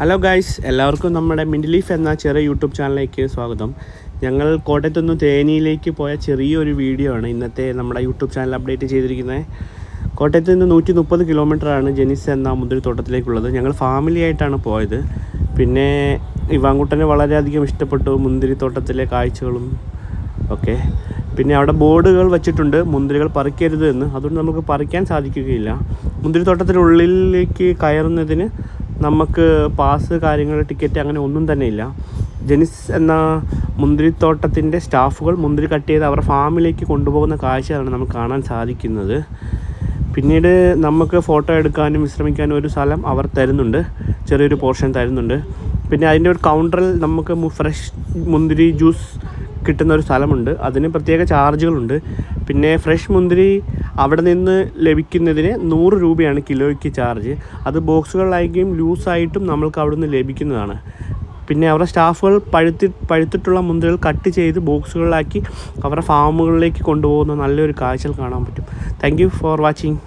Hello guys എല്ലാവർക്കും നമ്മുടെ middle leaf എന്ന ചെറിയ യൂട്യൂബ് ചാനലിലേക്ക് സ്വാഗതം. ഞങ്ങൾ കോട്ടയത്തു നിന്ന് തേനിയിലേക്ക് പോയ ചെറിയൊരു വീഡിയോ ആണ് ഇന്നത്തെ നമ്മുടെ യൂട്യൂബ് ചാനൽ അപ്ഡേറ്റ് ചെയ്തിരിക്കുന്നത്. കോട്ടയത്ത് നിന്ന് നൂറ്റി മുപ്പത് ആണ് ജെനിസ് എന്ന മുന്തിരിത്തോട്ടത്തിലേക്കുള്ളത് ഞങ്ങൾ ഫാമിലി ആയിട്ടാണ് പോയത്. പിന്നെ ഇവാങ്കുട്ടനെ വളരെയധികം ഇഷ്ടപ്പെട്ടു മുന്തിരിത്തോട്ടത്തിലെ കാഴ്ചകളും ഓക്കെ പിന്നെ അവിടെ ബോർഡുകൾ വെച്ചിട്ടുണ്ട് മുന്തിരികൾ പറിക്കരുത് എന്ന്. അതുകൊണ്ട് നമുക്ക് പറിക്കാൻ സാധിക്കുകയില്ല. മുന്തിരിത്തോട്ടത്തിനുള്ളിലേക്ക് കയറുന്നതിന് നമുക്ക് പാസ് കാര്യങ്ങൾ ടിക്കറ്റ് അങ്ങനെ ഒന്നും തന്നെ ഇല്ല. ജെനിസ് എന്ന മുന്തിരിത്തോട്ടത്തിന്റെ സ്റ്റാഫുകൾ മുന്തിരി കട്ട് ചെയ്ത് അവരുടെ ഫാമിലേക്ക് കൊണ്ടുപോകുന്ന കാഴ്ചയാണ് നമുക്ക് കാണാൻ സാധിക്കുന്നത്. പിന്നീട് നമുക്ക് ഫോട്ടോ എടുക്കാനും വിശ്രമിക്കാനും ഒരു സ്ഥലം അവർ തരുന്നുണ്ട്. ചെറിയൊരു പോർഷൻ തരുന്നുണ്ട്. പിന്നെ അതിന്റെ ഒരു കൗണ്ടറിൽ നമുക്ക് ഫ്രഷ് മുന്തിരി ജ്യൂസ് കിട്ടുന്ന ഒരു സ്ഥലമുണ്ട്. അതിന് പ്രത്യേക ചാർജുകളുണ്ട് പിന്നെ ഫ്രഷ് മുന്തിരി അവിടെ നിന്ന് ലഭിക്കുന്നതിന് നൂറ് രൂപയാണ് കിലോയ്ക്ക് ചാർജ്. അത് ബോക്സുകളിലായിരിക്കും ലൂസായിട്ടും നമ്മൾക്ക് അവിടെ നിന്ന് ലഭിക്കുന്നതാണ്. പിന്നെ അവരുടെ സ്റ്റാഫുകൾ പഴുത്തി പഴുത്തിട്ടുള്ള മുന്തിരികൾ കട്ട് ചെയ്ത് ബോക്സുകളിലാക്കി അവരുടെ ഫാമുകളിലേക്ക് കൊണ്ടുപോകുന്ന നല്ലൊരു കാഴ്ചകൾ കാണാൻ പറ്റും. Thank for watching